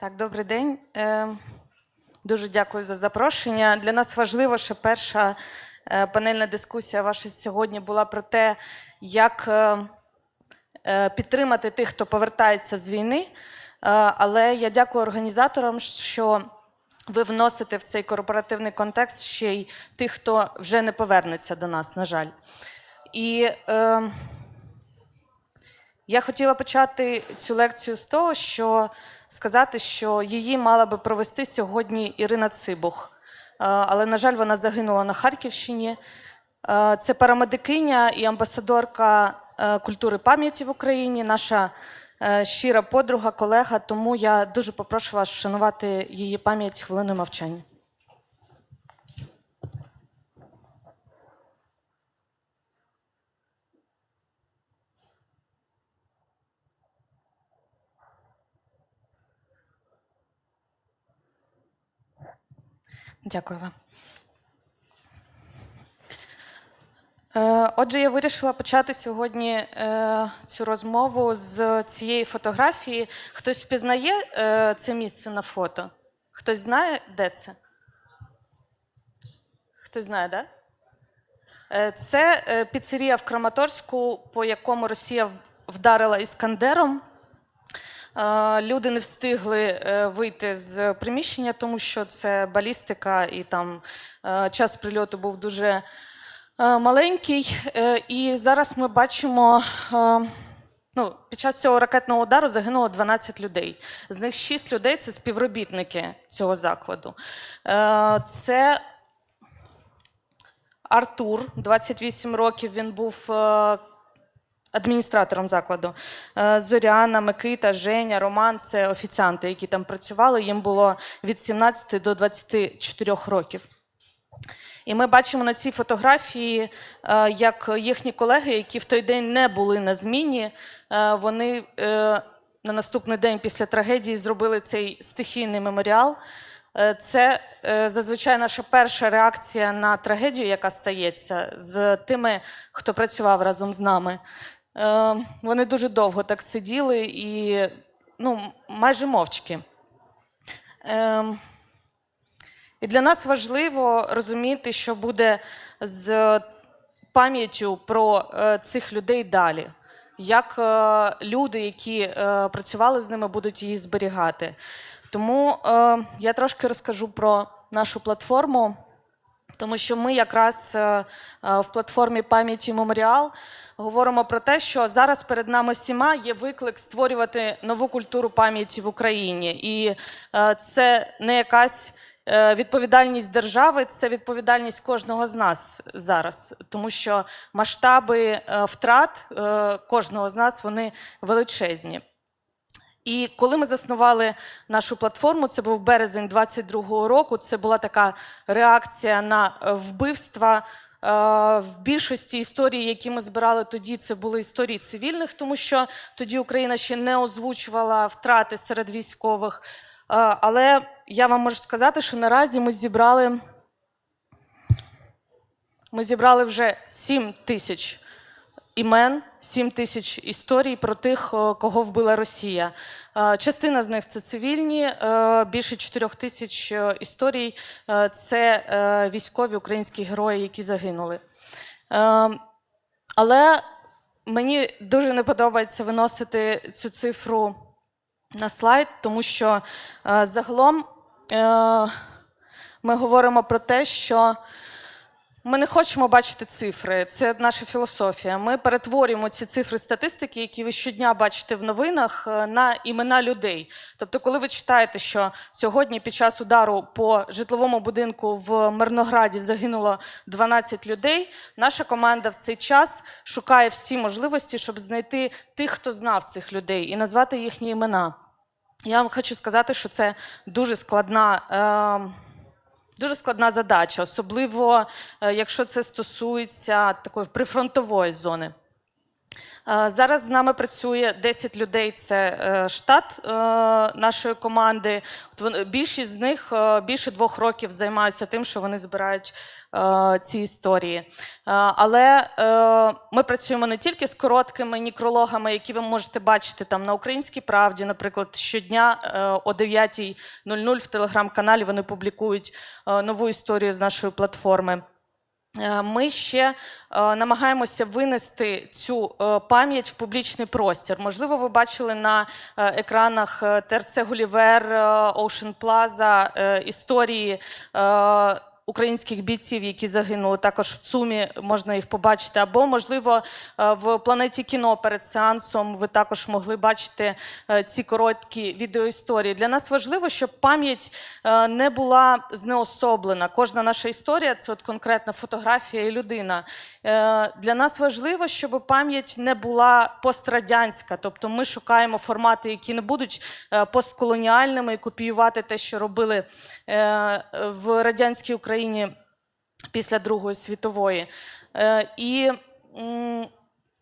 Так, добрий день. Е, Дуже дякую за запрошення. Для нас важливо, що перша е, панельна дискусія ваша сьогодні була про те, як е, підтримати тих, хто повертається з війни. Але я дякую організаторам, що ви вносите в цей корпоративний контекст ще й тих, хто вже не повернеться до нас, на жаль. І е, я хотіла почати цю лекцію з того, що сказати, що її мала би провести сьогодні Ірина Цибух. Е, Але, на жаль, вона загинула на Харківщині. Е, Це парамедикиня і амбасадорка е, культури пам'яті в Україні, наша щира подруга, колега. Тому я дуже попрошу вас вшанувати її пам'ять хвилиною мовчання. Дякую вам. Е, Отже, я вирішила почати сьогодні е, цю розмову з цієї фотографії. Хтось впізнає е, це місце на фото? Хтось знає, де це? Хтось знає, так? Да? Це піцерія в Краматорську, по якому Росія вдарила іскандером. Люди не встигли е, вийти з приміщення, тому що це балістика, і там е, час прильоту був дуже е, маленький. І зараз ми бачимо. Ну, під час цього ракетного удару загинуло 12 людей. З них 6 людей це співробітники цього закладу. Це Артур, 28 років. Він був адміністратором закладу. Е, Зоряна, Микита, Женя, Роман це офіціанти, які там працювали. Їм було від 17 до 24 років. І ми бачимо на цій фотографії, е, як їхні колеги, які в той день не були на зміні, е, вони на наступний день після трагедії зробили цей стихійний меморіал. Це зазвичай наша перша реакція на трагедію, яка стається з тими, хто працював разом з нами. Е, Вони дуже довго так сиділи і ну, майже мовчки. Ем, і для нас важливо розуміти, що буде з пам'яттю про е, цих людей далі. Як е, люди, які працювали з ними, будуть її зберігати. Тому я трошки розкажу про нашу платформу, тому що ми якраз в платформі пам'яті Меморіал говоримо про те, що зараз перед нами всіма є виклик створювати нову культуру пам'яті в Україні. І е, це не якась е, відповідальність держави, це відповідальність кожного з нас зараз, тому що масштаби е, втрат кожного з нас вони величезні. І коли ми заснували нашу платформу, це був березень 22-го року. Це була така реакція на вбивства. Е, В більшості історій, які ми збирали тоді, це були історії цивільних, тому що тоді Україна ще не озвучувала втрати серед військових. Е, Але я вам можу сказати, що наразі ми зібрали, ми зібрали вже 7 тисяч імен, 7 тисяч історій про тих, е, кого вбила Росія. Е, Частина з них це цивільні, е, більше 4 тисяч історій це військові українські герої, які загинули. Але мені дуже не подобається виносити цю цифру на слайд, тому що загалом ми говоримо про те, що ми не хочемо бачити цифри. Це наша філософія. Ми перетворюємо ці цифри статистики, які ви щодня бачите в новинах, е, на імена людей. Тобто, коли ви читаєте, що сьогодні під час удару по житловому будинку в Мирнограді загинуло 12 людей, наша команда в цей час шукає всі можливості, щоб знайти тих, хто знав цих людей, і назвати їхні імена. Я вам хочу сказати, що це дуже складна. Е- Дуже складна задача, особливо е, якщо це стосується такої прифронтової зони. Е, Зараз з нами працює 10 людей. Це е, штат е, нашої команди. Більшість з них більше двох років займаються тим, що вони збирають ці історії. Але ми працюємо не тільки з короткими нікрологами, які ви можете бачити там на Українській правді, наприклад, щодня о 9.00 в телеграм-каналі вони публікують нову історію з нашої платформи. Е, Ми ще е, намагаємося винести цю е, пам'ять в публічний простір. Можливо, ви бачили на екранах ТРЦ Гулівер, Оушен Плаза, історії. Українських бійців, які загинули, також в ЦУМі можна їх побачити. Або, можливо, е, в планеті кіно перед сеансом ви також могли бачити е, ці короткі відеоісторії. Для нас важливо, щоб пам'ять е, не була знеособлена. Кожна наша історія це от конкретна фотографія і людина. Для нас важливо, щоб пам'ять не була пострадянська. Тобто ми шукаємо формати, які не будуть постколоніальними і копіювати те, що робили в радянській Україні після Другої світової. Е, І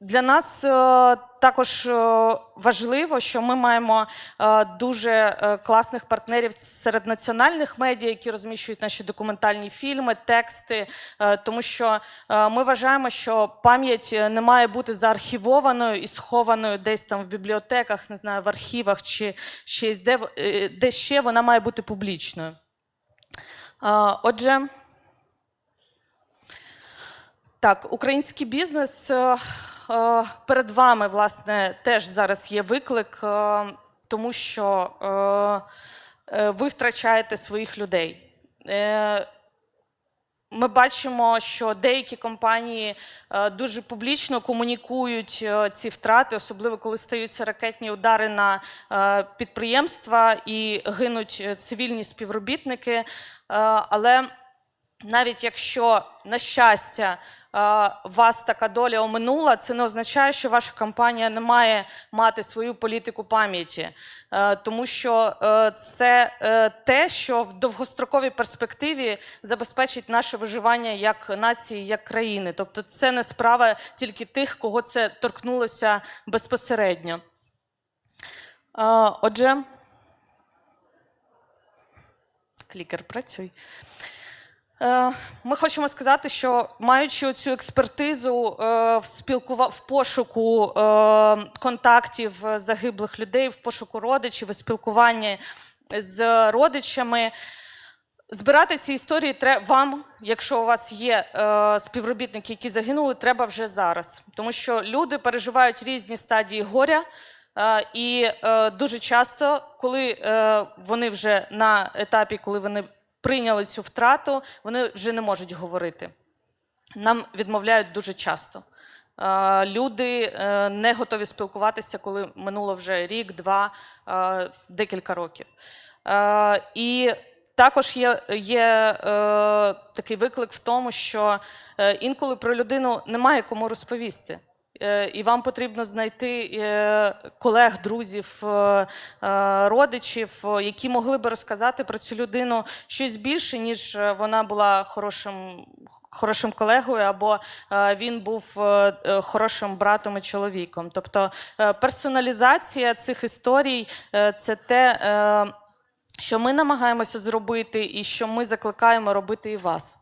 для нас е, також е, важливо, що ми маємо дуже класних партнерів серед національних медіа, які розміщують наші документальні фільми, тексти, тому що ми вважаємо, що пам'ять не має бути заархівованою і схованою десь там в бібліотеках, не знаю, в архівах чи ще де, де ще вона має бути публічною. Отже. Так, український бізнес е, е, перед вами, власне, теж зараз є виклик, е, тому що ви втрачаєте своїх людей. Ми бачимо, що деякі компанії е, дуже публічно комунікують е, ці втрати, особливо коли стаються ракетні удари на е, підприємства і гинуть цивільні співробітники. Але навіть якщо, на щастя, е, вас така доля оминула, це не означає, що ваша компанія не має мати свою політику пам'яті, Е, тому що е, це те, що в довгостроковій перспективі забезпечить наше виживання як нації, як країни. Тобто, це не справа тільки тих, кого це торкнулося безпосередньо. Отже, клікер працюй. Е, Ми хочемо сказати, що маючи цю експертизу е, в спілкува... в пошуку е, контактів загиблих людей, в пошуку родичів, і спілкуванні з родичами, збирати ці історії тре- вам, якщо у вас є співробітники, які загинули, треба вже зараз. Тому що люди переживають різні стадії горя. І дуже часто, коли вони вже на етапі, коли вони прийняли цю втрату, вони вже не можуть говорити. Нам відмовляють дуже часто. Е, Люди е, не готові спілкуватися, коли минуло вже рік, два, е, декілька років. І також є, є такий виклик в тому, що інколи про людину немає кому розповісти. Е, І вам потрібно знайти е, колег, друзів, е, родичів, які могли би розказати про цю людину щось більше, ніж вона була хорошим, хорошим колегою, або він був хорошим братом і чоловіком. Тобто персоналізація цих історій це те, що ми намагаємося зробити, і що ми закликаємо робити і вас.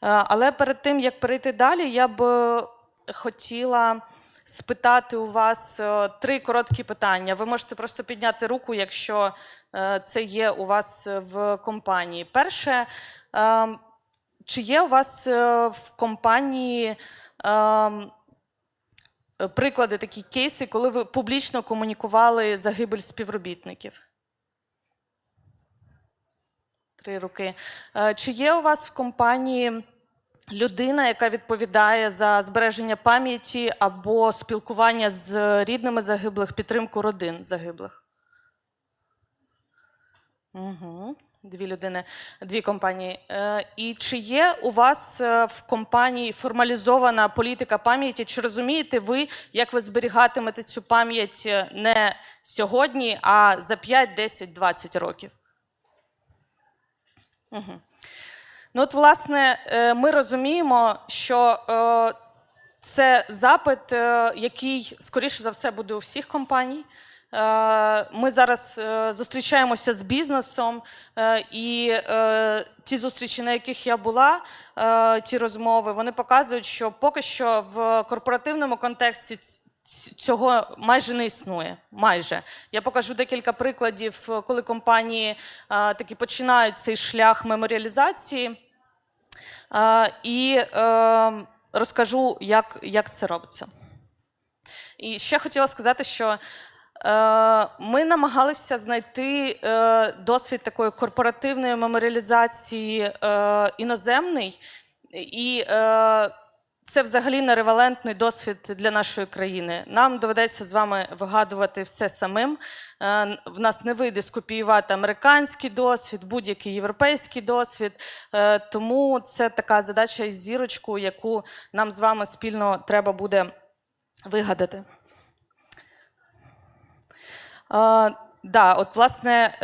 Але перед тим як перейти далі, я б хотіла спитати у вас е, три короткі питання. Ви можете просто підняти руку, якщо е, це є у вас е, в компанії. Перше, е, чи є у вас в компанії ем, приклади, такі кейси, коли ви публічно комунікували загибель співробітників? Три руки. Чи є у вас в компанії людина, яка відповідає за збереження пам'яті або спілкування з рідними загиблих, підтримку родин загиблих? Угу. Дві людини, дві компанії. Е, І чи є у вас е, в компанії формалізована політика пам'яті? Чи розумієте ви, як ви зберігатимете цю пам'ять е, не сьогодні, а за 5, 10, 20 років? Угу. Ну, от, власне, е, ми розуміємо, що е, Це запит, е, який, скоріше за все, буде у всіх компаній. Ми зараз зустрічаємося з бізнесом, і ті зустрічі, на яких я була, ті розмови, вони показують, що поки що в корпоративному контексті ць- ць- цього майже не існує. Майже я покажу декілька прикладів, коли компанії таки починають цей шлях меморіалізації. І е, розкажу, як, як це робиться. І ще хотіла сказати, що е, ми намагалися знайти е, досвід такої корпоративної меморіалізації іноземний, і це взагалі неревалентний досвід для нашої країни. Нам доведеться з вами вигадувати все самим. Е, В нас не вийде скопіювати американський досвід, будь-який європейський досвід. Е, Тому це така задача із зірочку, яку нам з вами спільно треба буде вигадати. Е, да, от, власне,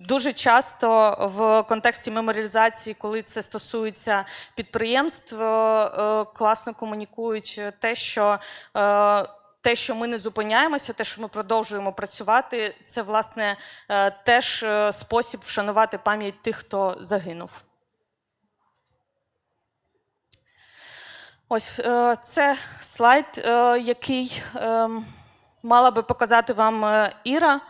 дуже часто в контексті меморіалізації, коли це стосується підприємств, е, класно комунікують те, що. е, те, що ми не зупиняємося, те, що ми продовжуємо працювати, це власне е, теж спосіб вшанувати пам'ять тих, хто загинув. Ось це слайд, який ем, мала би показати вам Іра.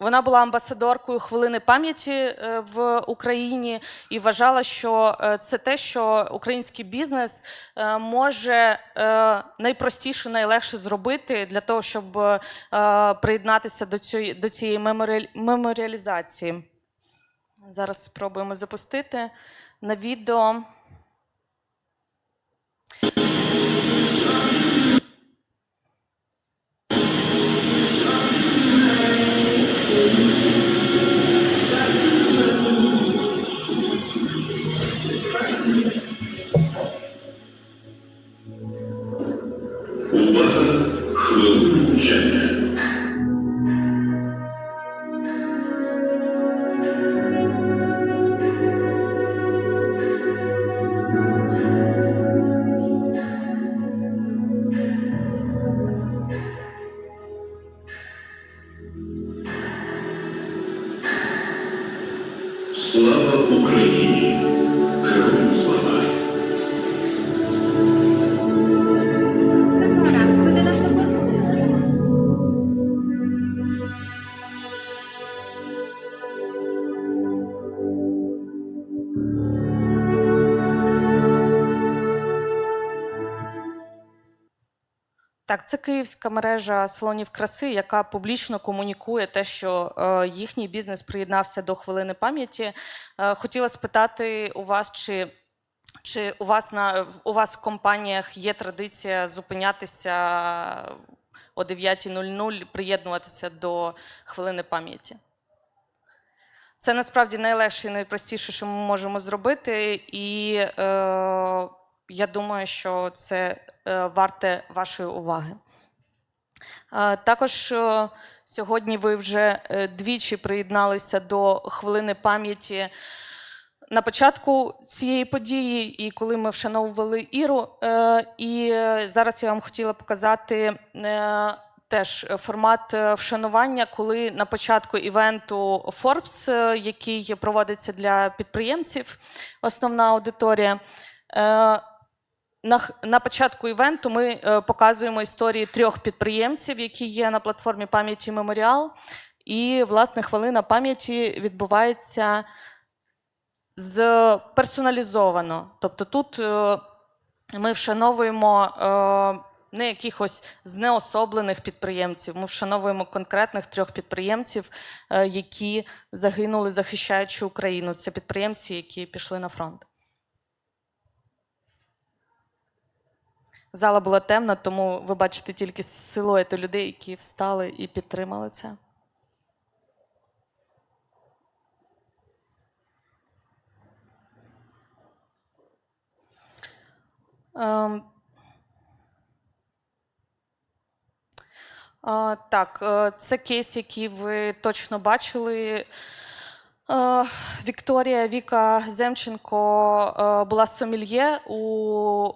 Вона була амбасадоркою хвилини пам'яті е, в Україні і вважала, що е, це те, що український бізнес е, може найпростіше, найлегше зробити для того, щоб приєднатися до цієї, до цієї меморіалізації. Зараз спробуємо запустити на відео. uzatır hızlı cennet. Так, це київська мережа салонів краси, яка публічно комунікує те, що е, їхній бізнес приєднався до хвилини пам'яті. Е, хотіла спитати у вас, чи, чи у вас на у вас в компаніях є традиція зупинятися о 9.00, приєднуватися до хвилини пам'яті? Це насправді найлегше і найпростіше, що ми можемо зробити, і е, я думаю, що це е, варте вашої уваги. Е, також е, сьогодні ви вже двічі приєдналися до хвилини пам'яті на початку цієї події, і коли ми вшановували Іру. І зараз я вам хотіла показати. Теж формат вшанування, коли на початку івенту Forbes, який проводиться для підприємців, основна аудиторія. На, на початку івенту ми е, показуємо історії трьох підприємців, які є на платформі пам'яті Меморіал. І, власне, хвилина пам'яті відбувається з персоналізовано. Тобто тут е, ми вшановуємо е, не якихось знеособлених підприємців, ми вшановуємо конкретних трьох підприємців, які загинули, захищаючи Україну. Це підприємці, які пішли на фронт. Зала була темна, тому ви бачите тільки силуети людей, які встали і підтримали це. Ем, а, Так, е, це кейс, який ви точно бачили. Е, Вікторія Віка Земченко е, була сомельє у,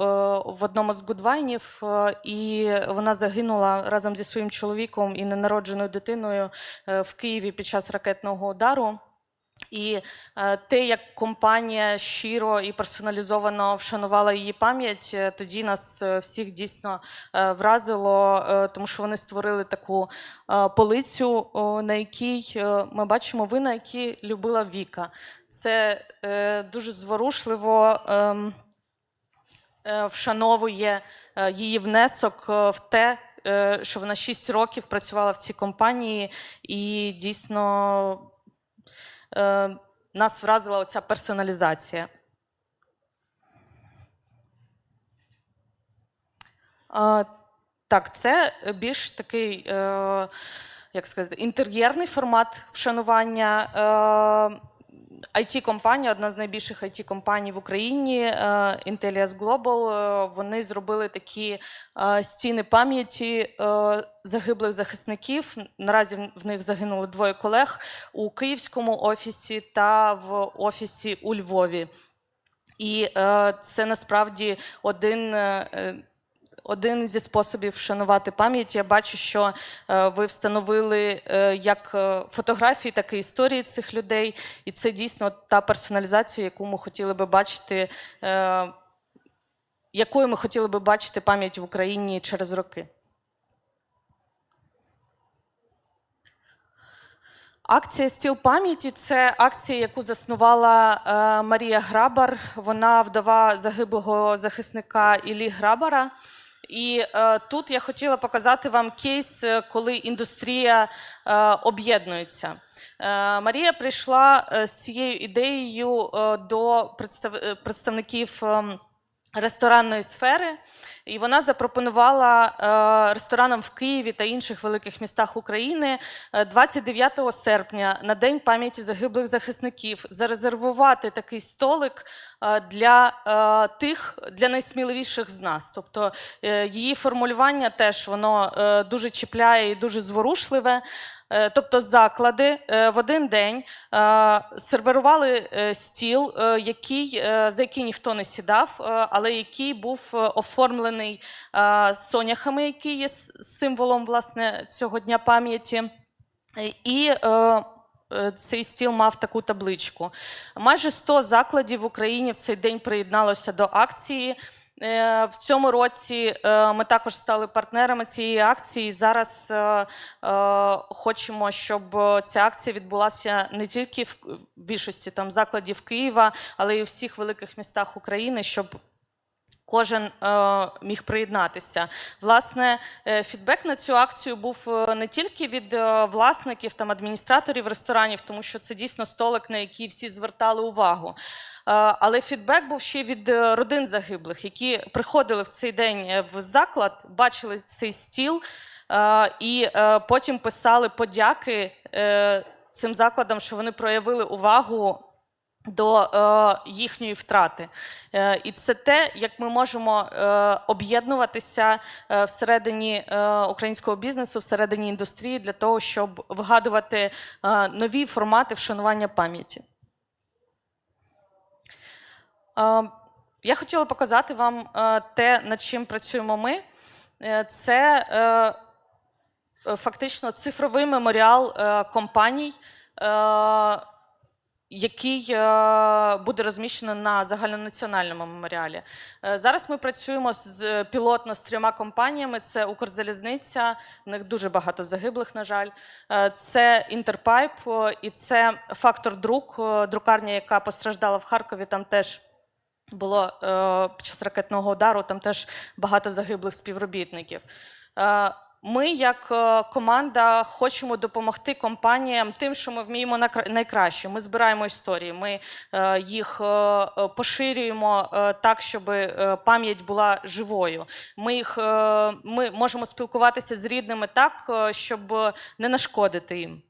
е, в одному з гудвайнів, і вона загинула разом зі своїм чоловіком і ненародженою дитиною в Києві під час ракетного удару. І е, те, як компанія щиро і персоналізовано вшанувала її пам'ять, е, тоді нас е, всіх дійсно вразило, тому що вони створили таку полицю, на якій ми бачимо ви, на якій любила Віка. Це дуже зворушливо. ем, вшановує її внесок в те, що вона 6 років працювала в цій компанії, і дійсно е, нас вразила оця персоналізація. Е, Так, це більш такий, е, як сказати, інтер'єрний формат вшанування. It компанія одна з найбільших it компаній в Україні, е, Intellias Global, е, вони зробили такі е, стіни пам'яті загиблих захисників. Наразі в- них загинули двоє колег у київському офісі та в офісі у Львові. І е, це насправді один. Один зі способів вшанувати пам'ять. Я бачу, що е, ви встановили е, як е, фотографії, так і історії цих людей. І це дійсно та персоналізація, яку ми хотіли би бачити, якою ми хотіли би бачити пам'ять в Україні через роки. Акція Стіл пам'яті це акція, яку заснувала Марія Грабар. Вона вдова загиблого захисника Іллі Грабара. І е, тут я хотіла показати вам кейс, е, коли індустрія е, об'єднується. Е, Марія прийшла е, з цією ідеєю е, до представ, представників. Ресторанної сфери, і вона запропонувала е, ресторанам в Києві та інших великих містах України е, 29 серпня на День пам'яті загиблих захисників зарезервувати такий столик е, для е, тих, для найсміливіших з нас. Тобто е, її формулювання теж воно е, дуже чіпляє і дуже зворушливе. Е, Тобто заклади е, в один день е, сервірували е, стіл, який, за який ніхто не сідав, але який був оформлений соняхами, які є символом власне цього дня пам'яті. І цей стіл мав таку табличку. Майже 100 закладів в Україні в цей день приєдналося до акції. Е, В цьому році е, ми також стали партнерами цієї акції. Зараз е, хочемо, щоб ця акція відбулася не тільки в більшості там закладів Києва, але й у всіх великих містах України, щоб Кожен міг приєднатися. Власне, фідбек на цю акцію був не тільки від власників там адміністраторів ресторанів, тому що це дійсно столик, на який всі звертали увагу. Е, але фідбек був ще від е, родин загиблих, які приходили в цей день е, в заклад, бачили цей стіл і потім писали подяки цим закладам, що вони проявили увагу до е, їхньої втрати. Е, і це те, як ми можемо е, об'єднуватися е, всередині е, українського бізнесу, всередині індустрії для того, щоб вигадувати е, нові формати вшанування пам'яті. Я хотіла показати вам е, те, над чим працюємо ми. Е, Це е, фактично цифровий меморіал компаній. який буде розміщено на загальнонаціональному меморіалі. Зараз ми працюємо з пілотно з трьома компаніями: це Укрзалізниця, в них дуже багато загиблих, на жаль. Це Інтерпайп і це Фактор Друк, друкарня, яка постраждала в Харкові. Там теж було е, під час ракетного удару, там теж багато загиблих співробітників. Е, Ми, як е, команда, хочемо допомогти компаніям тим, що ми вміємо найкраще. Ми збираємо історії, ми е, їх е, поширюємо так, щоб пам'ять була живою. Ми, їх, ми можемо спілкуватися з рідними так, щоб не нашкодити їм.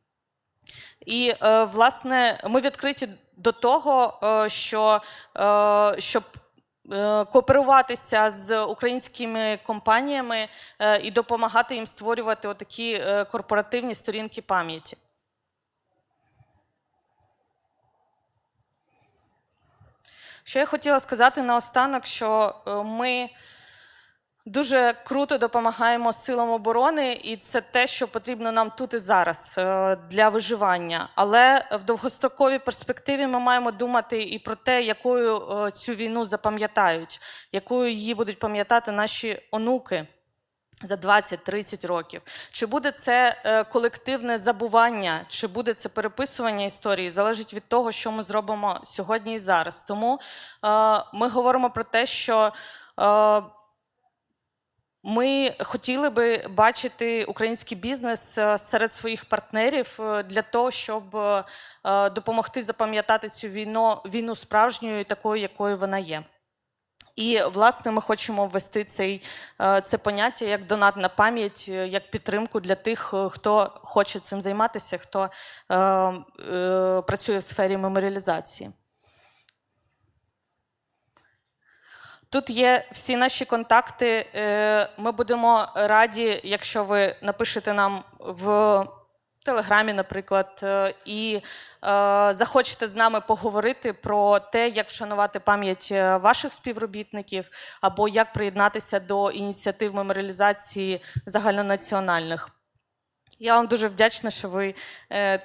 І е, власне ми відкриті до того, е, що е, щоб Кооперуватися з українськими компаніями і допомагати їм створювати отакі корпоративні сторінки пам'яті. Що я хотіла сказати наостанок, що ми дуже круто допомагаємо силам оборони, і це те, що потрібно нам тут і зараз е, для виживання. Але в довгостроковій перспективі ми маємо думати і про те, якою е, цю війну запам'ятають, якою її будуть пам'ятати наші онуки. За 20-30 років. Чи буде це е, колективне забування, чи буде це переписування історії, залежить від того, що ми зробимо сьогодні і зараз. Тому ми говоримо про те, що ми хотіли би бачити український бізнес е, серед своїх партнерів е, для того, щоб е, допомогти запам'ятати цю війну, війну справжньою, такою, якою вона є. І власне ми хочемо ввести цей, це поняття як донатна пам'ять, е, як підтримку для тих, хто хоче цим займатися, хто е, е, працює в сфері меморіалізації. Тут є всі наші контакти. Е, Ми будемо раді, якщо ви напишете нам в Телеграмі, наприклад, е, і е, захочете з нами поговорити про те, як вшанувати пам'ять ваших співробітників, або як приєднатися до ініціатив меморіалізації загальнонаціональних. Я вам дуже вдячна, що ви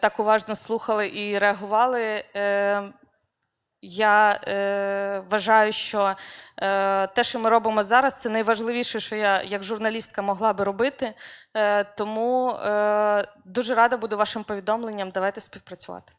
так уважно слухали і реагували. Я е, вважаю, що е, те, що ми робимо зараз, це найважливіше, що я як журналістка могла би робити. Е, тому е, дуже рада буду вашим повідомленням. Давайте співпрацювати.